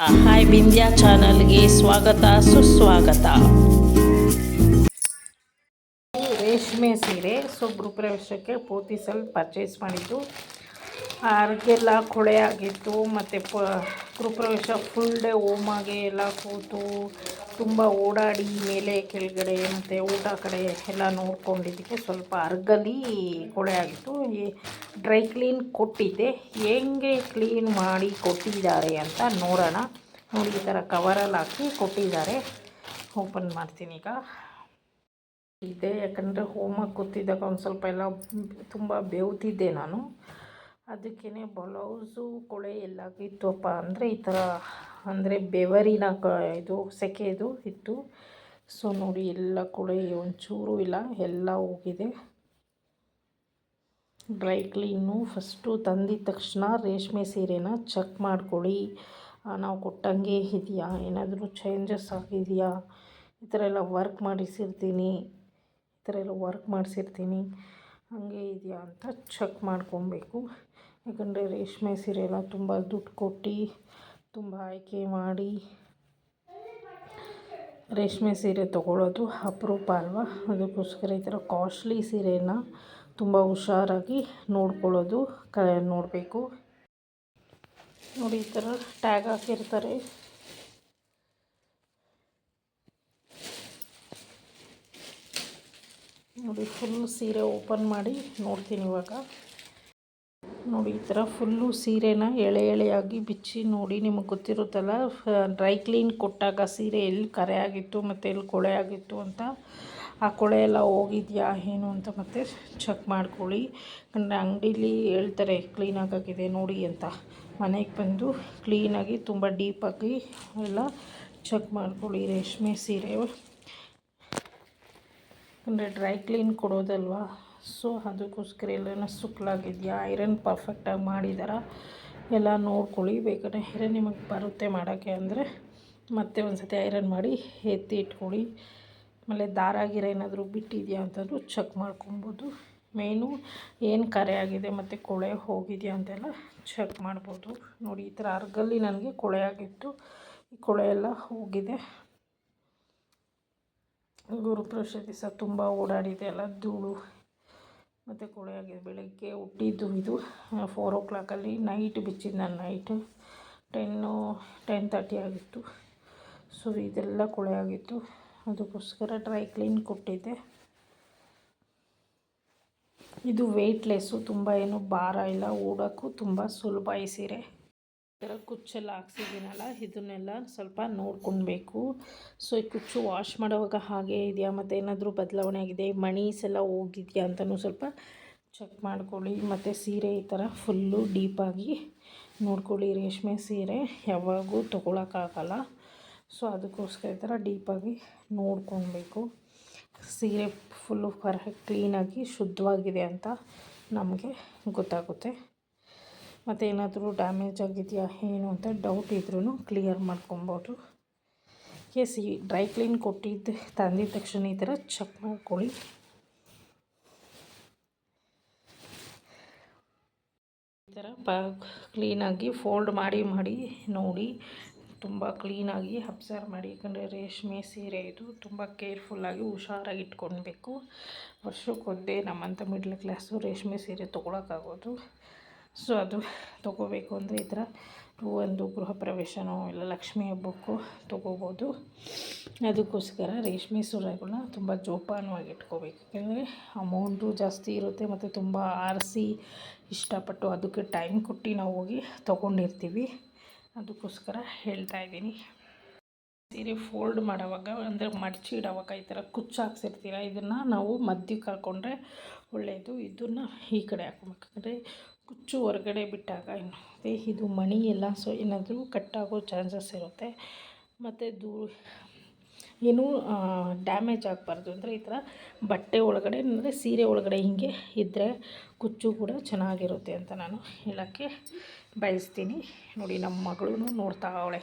Hi Bindya ಚಾನಲ್ಗೆ ಸ್ವಾಗತ, ಸುಸ್ವಾಗತ. ರೇಷ್ಮೆ ಸೀರೆ, ಸೊ ಗೃಹಪ್ರವೇಶಕ್ಕೆ ಪೂರ್ತಿ ಸ್ವಲ್ಪ ಪರ್ಚೇಸ್ ಮಾಡಿದ್ದು. ಅರ್ಗೆಲ್ಲ ಕೊಳೆ ಆಗಿತ್ತು, ಮತ್ತು ಪ ಗೃಹಪ್ರವೇಶ ಫುಲ್ ಡೇ ಓಮಾಗೆ ಎಲ್ಲ ಕೂತು ತುಂಬ ಓಡಾಡಿ ಮೇಲೆ ಕೆಳಗಡೆ ಮತ್ತು ಊಟ ಕಡೆ ಎಲ್ಲ ನೋಡ್ಕೊಂಡಿದ್ದಕ್ಕೆ ಸ್ವಲ್ಪ ಅರ್ಗಲಿ ಕೊಳೆ ಆಗಿತ್ತು. ಡ್ರೈ ಕ್ಲೀನ್ ಕೊಟ್ಟಿದ್ದೆ. ಹೆಂಗೆ ಕ್ಲೀನ್ ಮಾಡಿ ಕೊಟ್ಟಿದ್ದಾರೆ ಅಂತ ನೋಡೋಣ. ನೋಡಿ, ಈ ಥರ ಕವರಲ್ಲಿ ಹಾಕಿ ಕೊಟ್ಟಿದ್ದಾರೆ. ಓಪನ್ ಮಾಡ್ತೀನಿ ಈಗ. ಇದೆ, ಯಾಕಂದರೆ ಹೋಮಕ್ಕೆ ಗೊತ್ತಿದ್ದಾಗ ಒಂದು ಸ್ವಲ್ಪ ಎಲ್ಲ ತುಂಬ ಬೆವ್ತಿದ್ದೆ ನಾನು. ಅದಕ್ಕೇ ಬ್ಲೌಸು, ಕೊಳೆ ಎಲ್ಲಾಗಿತ್ತಪ್ಪ ಅಂದರೆ ಈ ಥರ ಅಂದರೆ ಬೆವರಿನ ಕ ಇದು ಸೆಕೆದು ಇತ್ತು. ಸೊ ನೋಡಿ ಎಲ್ಲ ಕೊಳೆ ಒಂಚೂರು ಇಲ್ಲ, ಎಲ್ಲ ಹೋಗಿದೆ. ಡ್ರೈ ಕ್ಲೀನು ಫಸ್ಟು ತಂದಿದ ತಕ್ಷಣ ರೇಷ್ಮೆ ಸೀರೆನ ಚೆಕ್ ಮಾಡ್ಕೊಳ್ಳಿ. ನಾವು ಕೊಟ್ಟಂಗೆ ಇದೆಯಾ? ಏನಾದರೂ ಚೇಂಜಸ್ ಆಗಿದೆಯಾ? ಈ ಥರ ಎಲ್ಲ ವರ್ಕ್ ಮಾಡಿಸಿರ್ತೀನಿ. ಈ ಥರ ಎಲ್ಲ ವರ್ಕ್ ಮಾಡಿಸಿರ್ತೀನಿ. ಹಾಗೆ ಇದೆಯಾ ಅಂತ ಚೆಕ್ ಮಾಡ್ಕೊಬೇಕು. ಯಾಕಂದರೆ ರೇಷ್ಮೆ ಸೀರೆ ಎಲ್ಲ ತುಂಬ ದುಡ್ಡು ಕೊಟ್ಟು ತುಂಬ ಆಯ್ಕೆ ಮಾಡಿ ರೇಷ್ಮೆ ಸೀರೆ ತೊಗೊಳ್ಳೋದು ಅಪರೂಪ ಅಲ್ವಾ? ಅದಕ್ಕೋಸ್ಕರ ಈ ಥರ ಕಾಸ್ಟ್ಲಿ ಸೀರೆನ ತುಂಬ ಹುಷಾರಾಗಿ ನೋಡ್ಕೊಳ್ಳೋದು ಕ, ನೋಡಬೇಕು. ನೋಡಿ ಈ ಥರ ಟ್ಯಾಗ್ ಹಾಕಿರ್ತಾರೆ. ನೋಡಿ ಫುಲ್ ಸೀರೆ ಓಪನ್ ಮಾಡಿ ನೋಡ್ತೀನಿ ಇವಾಗ. ನೋಡಿ ಈ ಥರ ಫುಲ್ಲು ಸೀರೆನ ಎಳೆ ಎಳೆಯಾಗಿ ಬಿಚ್ಚಿ ನೋಡಿ ನಿಮಗೆ ಗೊತ್ತಿರುತ್ತಲ್ಲ ಡ್ರೈ ಕ್ಲೀನ್ ಕೊಟ್ಟಾಗ ಸೀರೆ ಎಲ್ಲಿ ಕರೆ ಆಗಿತ್ತು ಮತ್ತು ಎಲ್ಲಿ ಕೊಳೆ ಆಗಿತ್ತು ಅಂತ. ಆ ಕೊಳೆ ಎಲ್ಲ ಹೋಗಿದೆಯಾ, ಏನು ಅಂತ ಮತ್ತೆ ಚೆಕ್ ಮಾಡ್ಕೊಳ್ಳಿ. ಯಾಕಂದರೆ ಅಂಗಡೀಲಿ ಹೇಳ್ತಾರೆ ಕ್ಲೀನ್ ಆಗಿದೆ ನೋಡಿ ಅಂತ. ಮನೆಗೆ ಬಂದು ಕ್ಲೀನಾಗಿ ತುಂಬ ಡೀಪಾಗಿ ಎಲ್ಲ ಚೆಕ್ ಮಾಡ್ಕೊಳ್ಳಿ ರೇಷ್ಮೆ ಸೀರೆ. ಅಂದರೆ ಡ್ರೈ ಕ್ಲೀನ್ ಕೊಡೋದಲ್ವಾ? ಸೊ ಅದಕ್ಕೋಸ್ಕರ ಎಲ್ಲನ ಸುಕ್ಲಾಗಿದೆಯಾ? ಐರನ್ ಪರ್ಫೆಕ್ಟಾಗಿ ಮಾಡಿದಾರ? ಎಲ್ಲ ನೋಡ್ಕೊಳ್ಳಿ. ಬೇಕಾದ್ರೆ ಐರನ್ ನಿಮಗೆ ಬರುತ್ತೆ ಮಾಡೋಕ್ಕೆ ಅಂದರೆ ಮತ್ತೆ ಒಂದು ಸತಿ ಐರನ್ ಮಾಡಿ ಎತ್ತಿ ಇಟ್ಕೊಳ್ಳಿ. ಆಮೇಲೆ ದಾರ ಗಿರ ಏನಾದರೂ ಬಿಟ್ಟಿದೆಯಾ ಅಂತಂದರೂ ಚೆಕ್ ಮಾಡ್ಕೊಬೋದು. ಮೇಯ್ನು ಏನು ಕರೆ ಆಗಿದೆ ಮತ್ತು ಕೊಳೆ ಹೋಗಿದೆಯಾ ಅಂತೆಲ್ಲ ಚೆಕ್ ಮಾಡ್ಬೋದು. ನೋಡಿ, ಈ ಥರ ಅರ್ಗಲ್ಲಿ ನನಗೆ ಕೊಳೆ ಆಗಿತ್ತು. ಈ ಕೊಳೆ ಎಲ್ಲ ಹೋಗಿದೆ. ಗುರುಪ್ರವೇಶ ದಿವಸ ತುಂಬ ಓಡಾಡಿದೆ ಅಲ್ಲ ಧೂಳು ಮತ್ತು ಕೊಳೆ ಆಗಿದೆ ಬೆಳಗ್ಗೆ ಹುಟ್ಟಿದ್ದು ಇದು ಫೋರ್ ಓ ಕ್ಲಾಕಲ್ಲಿ ನೈಟ್ ಬಿಚ್ಚಿದ್ದು ನಾನು ನೈಟು ಟೆನ್ನು ಟೆನ್ ತರ್ಟಿ ಆಗಿತ್ತು. ಸೊ ಇದೆಲ್ಲ ಕೊಳೆ ಆಗಿತ್ತು ಅದಕ್ಕೋಸ್ಕರ ಡ್ರೈ ಕ್ಲೀನ್ ಕೊಟ್ಟಿದ್ದೆ. ಇದು ವೆಯ್ಟ್ಲೆಸ್ಸು ತುಂಬ ಏನು ಭಾರ ಇಲ್ಲ, ಓಡೋಕ್ಕೂ ತುಂಬ ಸುಲಭ ಈ ಸೀರೆ. ಥರ ಕುಚ್ಚೆಲ್ಲ ಹಾಕ್ಸಿದ್ದೀನಲ್ಲ, ಇದನ್ನೆಲ್ಲ ಸ್ವಲ್ಪ ನೋಡ್ಕೊಳ್ಬೇಕು ಸೊ ಈ ಕುಚ್ಚು ವಾಶ್ ಮಾಡೋವಾಗ ಹಾಗೆ ಇದೆಯಾ? ಮತ್ತು ಏನಾದರೂ ಬದಲಾವಣೆ ಆಗಿದೆ? ಮಣೀಸ್ ಎಲ್ಲ ಹೋಗಿದೆಯಾ ಅಂತಲೂ ಸ್ವಲ್ಪ ಚೆಕ್ ಮಾಡ್ಕೊಳ್ಳಿ. ಮತ್ತು ಸೀರೆ ಈ ಥರ ಫುಲ್ಲು ಡೀಪಾಗಿ ನೋಡ್ಕೊಳ್ಳಿ ರೇಷ್ಮೆ ಸೀರೆ. ಯಾವಾಗೂ ತೊಗೊಳಕ್ಕಾಗಲ್ಲ. ಸೊ ಅದಕ್ಕೋಸ್ಕರ ಈ ಥರ ಡೀಪಾಗಿ ನೋಡ್ಕೊಳ್ಬೇಕು ಸೀರೆ ಫುಲ್ಲು ಪರ್ಫೆಕ್ಟ್ ಕ್ಲೀನಾಗಿ ಶುದ್ಧವಾಗಿದೆ ಅಂತ ನಮಗೆ ಗೊತ್ತಾಗುತ್ತೆ. ಮತ್ತು ಏನಾದರೂ ಡ್ಯಾಮೇಜ್ ಆಗಿದೆಯಾ, ಏನು ಅಂತ ಡೌಟ್ ಇದ್ರೂ ಕ್ಲಿಯರ್ ಮಾಡ್ಕೊಬೋದು. ಎಸ್ ಈ ಡ್ರೈ ಕ್ಲೀನ್ ಕೊಟ್ಟಿದ್ದು ತಂದಿದ ತಕ್ಷಣ ಈ ಥರ ಚೆಕ್ ಮಾಡ್ಕೊಳ್ಳಿ. ಈ ಥರ ಪ ಕ್ಲೀನಾಗಿ ಫೋಲ್ಡ್ ಮಾಡಿ ಮಾಡಿ ನೋಡಿ, ತುಂಬ ಕ್ಲೀನಾಗಿ ಅಬ್ಸರ್ವ್ ಮಾಡಿ. ಯಾಕಂದರೆ ರೇಷ್ಮೆ ಸೀರೆ ಇದು ತುಂಬ ಕೇರ್ಫುಲ್ಲಾಗಿ ಹುಷಾರಾಗಿ ಇಟ್ಕೊಳ್ಬೇಕು. ವರ್ಷಕ್ಕೊಂದೇ ನಮ್ಮಂಥ ಮಿಡ್ಲ್ ಕ್ಲಾಸು ರೇಷ್ಮೆ ಸೀರೆ ತೊಗೊಳಕ್ಕಾಗೋದು. ಸೊ ಅದು ತೊಗೋಬೇಕು ಅಂದರೆ ಈ ಥರ ಒಂದು ಗೃಹ ಪ್ರವೇಶನೋ ಇಲ್ಲ ಲಕ್ಷ್ಮಿ ಹಬ್ಬಕ್ಕೂ ತೊಗೋಬೋದು. ಅದಕ್ಕೋಸ್ಕರ ರೇಷ್ಮೆ ಸೀರೆಗಳನ್ನ ತುಂಬ ಜೋಪಾನವಾಗಿ ಇಟ್ಕೋಬೇಕು. ಯಾಕೆಂದರೆ ಅಮೌಂಟು ಜಾಸ್ತಿ ಇರುತ್ತೆ ಮತ್ತು ತುಂಬ ಆರಿಸಿ ಇಷ್ಟಪಟ್ಟು ಅದಕ್ಕೆ ಟೈಮ್ ಕೊಟ್ಟು ನಾವು ಹೋಗಿ ತೊಗೊಂಡಿರ್ತೀವಿ. ಅದಕ್ಕೋಸ್ಕರ ಹೇಳ್ತಾ ಇದ್ದೀನಿ. ಸೀರೆ ಫೋಲ್ಡ್ ಮಾಡೋವಾಗ ಅಂದರೆ ಮಡಚಿ ಇಡೋವಾಗ ಈ ಥರ ಕುಚ್ಚು ಹಾಕ್ಸಿರ್ತೀರ? ಇದನ್ನು ನಾವು ಮಧ್ಯಕ್ಕೆ ಹಾಕ್ಕೊಂಡ್ರೆ ಒಳ್ಳೆಯದು ಇದನ್ನು ಈ ಕಡೆ ಹಾಕ್ಕೊಬೇಕು ಕುಚ್ಚು ಹೊರಗಡೆ ಬಿಟ್ಟಾಗ ಏನು ಮತ್ತು ಇದು ಮಣಿ ಎಲ್ಲ ಸೊ ಏನಾದರೂ ಕಟ್ಟಾಗೋ ಚಾನ್ಸಸ್ ಇರುತ್ತೆ. ಮತ್ತು ದೂ ಏನೂ ಡ್ಯಾಮೇಜ್ ಆಗಬಾರ್ದು. ಅಂದರೆ ಈ ಥರ ಬಟ್ಟೆ ಒಳಗಡೆ, ಅಂದರೆ ಸೀರೆ ಒಳಗಡೆ ಹಿಂಗೆ ಇದ್ದರೆ ಕುಚ್ಚು ಕೂಡ ಚೆನ್ನಾಗಿರುತ್ತೆ ಅಂತ ನಾನು ಹೇಳೋಕ್ಕೆ ಬಯಸ್ತೀನಿ. ನೋಡಿ, ನಮ್ಮ ಮಗಳೂ ನೋಡ್ತಾ ಅವಳೆ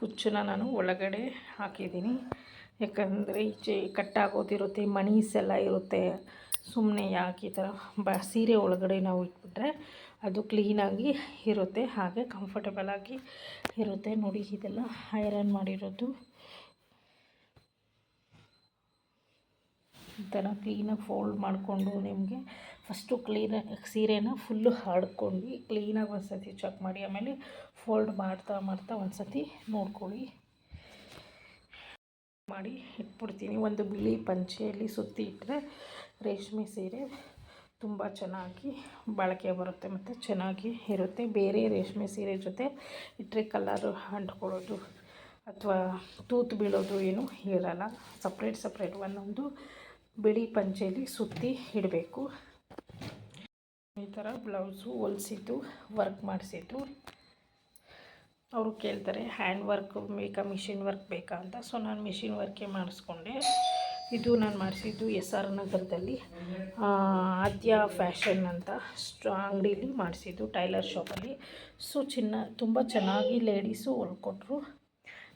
ಕುಚ್ಚನ್ನ ನಾನು ಒಳಗಡೆ ಹಾಕಿದ್ದೀನಿ. ಯಾಕಂದರೆ ಈಚೆ ಕಟ್ಟಾಗೋದಿರುತ್ತೆ ಮಣೀಸ್ ಎಲ್ಲ ಇರುತ್ತೆ. ಸುಮ್ಮನೆ ಯಾಕೆ ಈ ಥರ ಬ, ಸೀರೆ ಒಳಗಡೆ ನಾವು ಇಟ್ಬಿಟ್ರೆ ಅದು ಕ್ಲೀನಾಗಿ ಇರುತ್ತೆ, ಹಾಗೆ ಕಂಫರ್ಟಬಲ್ ಆಗಿ ಇರುತ್ತೆ. ನೋಡಿ, ಇದೆಲ್ಲ ಐರನ್ ಮಾಡಿರೋದು. ಈ ಥರ ಕ್ಲೀನಾಗಿ ಫೋಲ್ಡ್ ಮಾಡಿಕೊಂಡು ನಿಮಗೆ ಫಸ್ಟು ಕ್ಲೀನಾಗಿ ಸೀರೆನ ಫುಲ್ಲು ಹಾಡ್ಕೊಂಡು ಕ್ಲೀನಾಗಿ ಒಂದು ಸತಿ ಚೆಕ್ ಮಾಡಿ, ಆಮೇಲೆ ಫೋಲ್ಡ್ ಮಾಡ್ತಾ ಮಾಡ್ತಾ ಒಂದು ಸತಿ ನೋಡ್ಕೊಳ್ಳಿ. ಮಾಡಿ ಇಟ್ಬಿಡ್ತೀನಿ. ಒಂದು ಬಿಳಿ ಪಂಚೆಯಲ್ಲಿ ಸುತ್ತಿ ಇಟ್ಟರೆ ರೇಷ್ಮೆ ಸೀರೆ ತುಂಬ ಚೆನ್ನಾಗಿ ಬಾಳಿಕೆ ಬರುತ್ತೆ ಮತ್ತು ಚೆನ್ನಾಗಿ ಇರುತ್ತೆ. ಬೇರೆ ರೇಷ್ಮೆ ಸೀರೆ ಜೊತೆ ಇಟ್ಟರೆ ಕಲ್ಲರು ಅಂಟ್ಕೊಳ್ಳೋದು ಅಥವಾ ತೂತು ಬೀಳೋದು ಏನು ಇರಲ್ಲ. ಸಪ್ರೇಟ್ ಸಪ್ರೇಟ್ ಒಂದೊಂದು ಬಿಳಿ ಪಂಚೆಯಲ್ಲಿ ಸುತ್ತಿ ಇಡಬೇಕು. ಈ ಥರ ಬ್ಲೌಸು ಹೊಲಿಸಿದ್ದು ವರ್ಕ್ ಮಾಡಿಸಿದ್ದು. ಅವರು ಕೇಳ್ತಾರೆ ಹ್ಯಾಂಡ್ ವರ್ಕ್ ಬೇಕಾ ಮಿಷಿನ್ ವರ್ಕ್ ಬೇಕಾ ಅಂತ. ಸೊ ನಾನು ಮಿಷಿನ್ ವರ್ಕೇ ಮಾಡಿಸ್ಕೊಂಡೆ. ಇದು ನಾನು ಮಾಡಿಸಿದ್ದು ಎಸ್ ಆರ್ ನಗರದಲ್ಲಿ ಆದ್ಯ ಫ್ಯಾಷನ್ ಅಂತ ಸ್ಟ್ರಾ ಅಂಗಡೀಲಿ ಮಾಡಿಸಿದ್ದು ಟೈಲರ್ ಶಾಪಲ್ಲಿ. ಸೊ, ಚಿನ್ನ ತುಂಬ ಚೆನ್ನಾಗಿ ಲೇಡೀಸು ಹೊಲ್ಕೊಟ್ರು.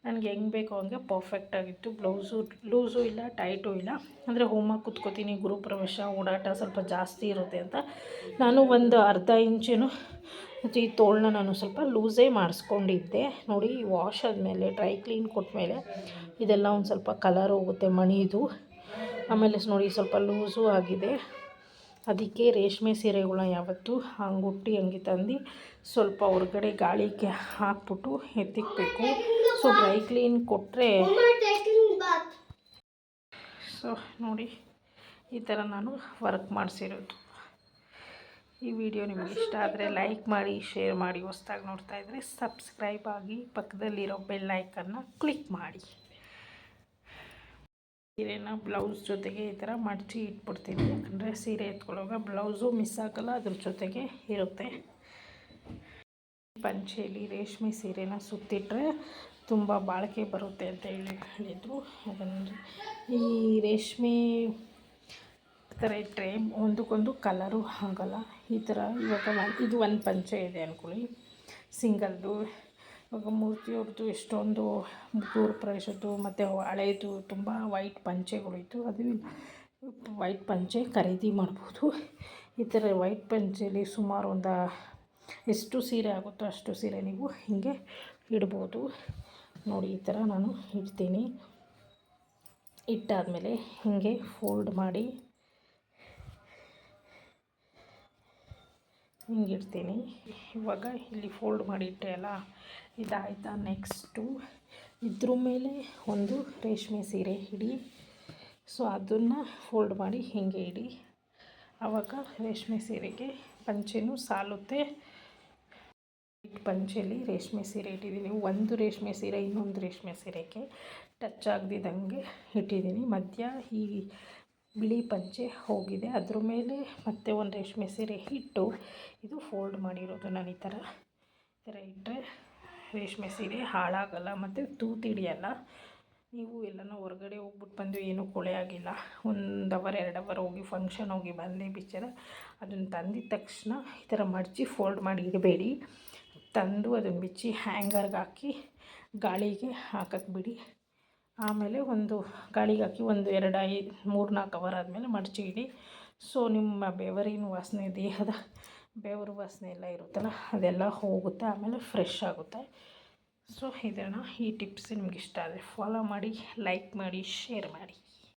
ನನಗೆ ಹೆಂಗೆ ಬೇಕೋ ಹಂಗೆ ಪರ್ಫೆಕ್ಟಾಗಿತ್ತು ಬ್ಲೌಸು, ಲೂಸು ಇಲ್ಲ, ಟೈಟು ಇಲ್ಲ. ಅಂದರೆ ಹೋಮಾಗಿ ಕುತ್ಕೋತೀನಿ ಗುರುಪ್ರವೇಶ ಓಡಾಟ ಸ್ವಲ್ಪ ಜಾಸ್ತಿ ಇರುತ್ತೆ ಅಂತ. ನಾನು ಒಂದು ಅರ್ಧ ಇಂಚೇನು ಮತ್ತು ಈ ತೋಳನ್ನ ನಾನು ಸ್ವಲ್ಪ ಲೂಸೇ ಮಾಡಿಸ್ಕೊಂಡಿದ್ದೆ. ನೋಡಿ, ವಾಶ್ ಆದಮೇಲೆ, ಡ್ರೈ ಕ್ಲೀನ್ ಕೊಟ್ಟಮೇಲೆ ಇದೆಲ್ಲ ಒಂದು ಸ್ವಲ್ಪ ಕಲರ್ ಹೋಗುತ್ತೆ ಮಣಿದು. ಆಮೇಲೆ ನೋಡಿ, ಸ್ವಲ್ಪ ಲೂಸೂ ಆಗಿದೆ. ಅದಕ್ಕೆ ರೇಷ್ಮೆ ಸೀರೆಗಳನ್ನ ಯಾವತ್ತೂ ಹಂಗುಟ್ಟಿ ಹಂಗೆ ತಂದು ಸ್ವಲ್ಪ ಹೊರಗಡೆ ಗಾಳಿಗೆ ಹಾಕ್ಬಿಟ್ಟು ಎತ್ತಿಕ್ಬೇಕು. ಸೊ ಡ್ರೈ ಕ್ಲೀನ್ ಕೊಟ್ಟರೆ ಸೊ ನೋಡಿ, ಈ ಥರ ನಾನು ವರ್ಕ್ ಮಾಡಿಸಿರೋದು. ಈ ವಿಡಿಯೋ ನಿಮಗೆ ಇಷ್ಟ ಆದರೆ ಲೈಕ್ ಮಾಡಿ ಶೇರ್ ಮಾಡಿ, ಹೊಸ್ದಾಗಿ ನೋಡ್ತಾ ಇದ್ರೆ ಸಬ್ಸ್ಕ್ರೈಬ್ ಆಗಿ ಪಕ್ಕದಲ್ಲಿರೋ ಬೆಲ್ ಐಕನ್ನ ಕ್ಲಿಕ್ ಮಾಡಿ. ಸೀರೆನ ಬ್ಲೌಸ್ ಜೊತೆಗೆ ಈ ಥರ ಮಡಚಿ ಇಟ್ಬಿಡ್ತೀನಿ. ಯಾಕಂದರೆ ಸೀರೆ ಎತ್ಕೊಳ್ಳೋವಾಗ ಬ್ಲೌಸು ಮಿಸ್ ಆಗಲ್ಲ, ಅದ್ರ ಜೊತೆಗೆ ಇರುತ್ತೆ. ಪಂಚೆಯಲ್ಲಿ ರೇಷ್ಮೆ ಸೀರೆನ ಸುತ್ತಿಟ್ರೆ ತುಂಬ ಬಾಳಿಕೆ ಬರುತ್ತೆ ಅಂತ ಹೇಳಿ ಹೇಳಿದರು. ಅದನ್ನು ಈ ರೇಷ್ಮೆ ಥರ ಇಟ್ಟರೆ ಒಂದಕ್ಕೊಂದು ಕಲರು ಆಗೋಲ್ಲ. ಈ ಥರ ಇವಾಗ ಇದು ಒಂದು ಪಂಚೆ ಇದೆ ಅಂದ್ಕೊಳ್ಳಿ ಸಿಂಗಲ್ದು. ಇವಾಗ ಮೂರ್ತಿಯವ್ರದ್ದು ಎಷ್ಟೊಂದು ದೂರ ಪ್ರವೇಶದ್ದು, ಮತ್ತು ಹಳೆಯದು ತುಂಬ ವೈಟ್ ಪಂಚೆಗಳಿತ್ತು ಅದು ವೈಟ್ ಪಂಚೆ ಖರೀದಿ ಮಾಡ್ಬೋದು. ಈ ಥರ ವೈಟ್ ಪಂಚೆಯಲ್ಲಿ ಸುಮಾರು ಒಂದು ಎಷ್ಟು ಸೀರೆ ಆಗುತ್ತೋ ಅಷ್ಟು ಸೀರೆ ನೀವು ಹೀಗೆ ಇಡ್ಬೋದು. ನೋಡಿ, ಈ ಥರ ನಾನು ಇಡ್ತೀನಿ. ಇಟ್ಟಾದಮೇಲೆ ಹೀಗೆ ಫೋಲ್ಡ್ ಮಾಡಿ ಹಿಂಗಿಡ್ತೀನಿ. ಇವಾಗ ಇಲ್ಲಿ ಫೋಲ್ಡ್ ಮಾಡಿ ಇಟ್ಟೆ ಅಲ್ಲ? ಇದಾಯ್ತಾ ನೆಕ್ಸ್ಟು ಇದ್ರ ಮೇಲೆ ಒಂದು ರೇಷ್ಮೆ ಸೀರೆ ಇಡಿ. ಸೊ ಅದನ್ನು ಫೋಲ್ಡ್ ಮಾಡಿ ಹೀಗೆ ಇಡಿ. ಆವಾಗ ರೇಷ್ಮೆ ಸೀರೆಗೆ ಪಂಚೆನೂ ಸಾಲುತ್ತೆ. ಪಂಚೆಲಿ ರೇಷ್ಮೆ ಸೀರೆ ಇಟ್ಟಿದ್ದೀನಿ. ಒಂದು ರೇಷ್ಮೆ ಸೀರೆ, ಇನ್ನೊಂದು ರೇಷ್ಮೆ ಸೀರೆಗೆ ಟಚ್ ಆಗದಿದ್ದಂಗೆ ಇಟ್ಟಿದ್ದೀನಿ. ಮಧ್ಯ ಈ ಬಿಳಿ ಪಂಚೆ ಹೋಗಿದೆ. ಅದ್ರ ಮೇಲೆ ಮತ್ತೆ ಒಂದು ರೇಷ್ಮೆ ಸೀರೆ ಇಟ್ಟು ಇದು ಫೋಲ್ಡ್ ಮಾಡಿರೋದು ನಾನು ಈ ಥರ ಈ ಥರ ಇಟ್ಟರೆ ರೇಷ್ಮೆ ಸೀರೆ ಹಾಳಾಗಲ್ಲ ಮತ್ತು ತೂತಿಡಿಯಲ್ಲ ನೀವು ಎಲ್ಲನೂ ಹೊರಗಡೆ ಹೋಗ್ಬಿಟ್ಟು ಬಂದು ಏನೂ ಕೊಳೆ ಆಗಿಲ್ಲ. ಒಂದು ಅವರ್ ಎರಡು ಅವರ್ ಹೋಗಿ ಫಂಕ್ಷನ್ ಹೋಗಿ ಬಂದೆ ಬಿಚ್ಚರ ಅದನ್ನು ತಂದಿದ ತಕ್ಷಣ ಈ ಥರ ಮಡಚಿ ಫೋಲ್ಡ್ ಮಾಡಿ ಇಡಬೇಡಿ. ತಂದು ಅದನ್ನು ಬಿಚ್ಚಿ ಹ್ಯಾಂಗರ್ಗೆ ಹಾಕಿ ಗಾಳಿಗೆ ಹಾಕಕ್ಕೆ ಬಿಡಿ. ಆಮೇಲೆ ಒಂದು ಗಾಳಿಗೆ ಹಾಕಿ ಒಂದು ಎರಡು ಐ ಮೂರು ನಾಲ್ಕು ಅವರ್ ಆದಮೇಲೆ ಮಡಚಿ ಇಡಿ. ಸೊ ನಿಮ್ಮ ಬೆವರಿನ ವಾಸನೆ, ದೇಹದ ಬೆವರು ವಾಸನೆ ಎಲ್ಲ ಇರುತ್ತಲ್ಲ, ಅದೆಲ್ಲ ಹೋಗುತ್ತೆ, ಆಮೇಲೆ ಫ್ರೆಶ್ ಆಗುತ್ತೆ. ಸೊ ಇದನ್ನು ಈ ಟಿಪ್ಸ್ ನಿಮ್ಗೆ ಇಷ್ಟ ಆದರೆ ಫಾಲೋ ಮಾಡಿ ಲೈಕ್ ಮಾಡಿ ಶೇರ್ ಮಾಡಿ.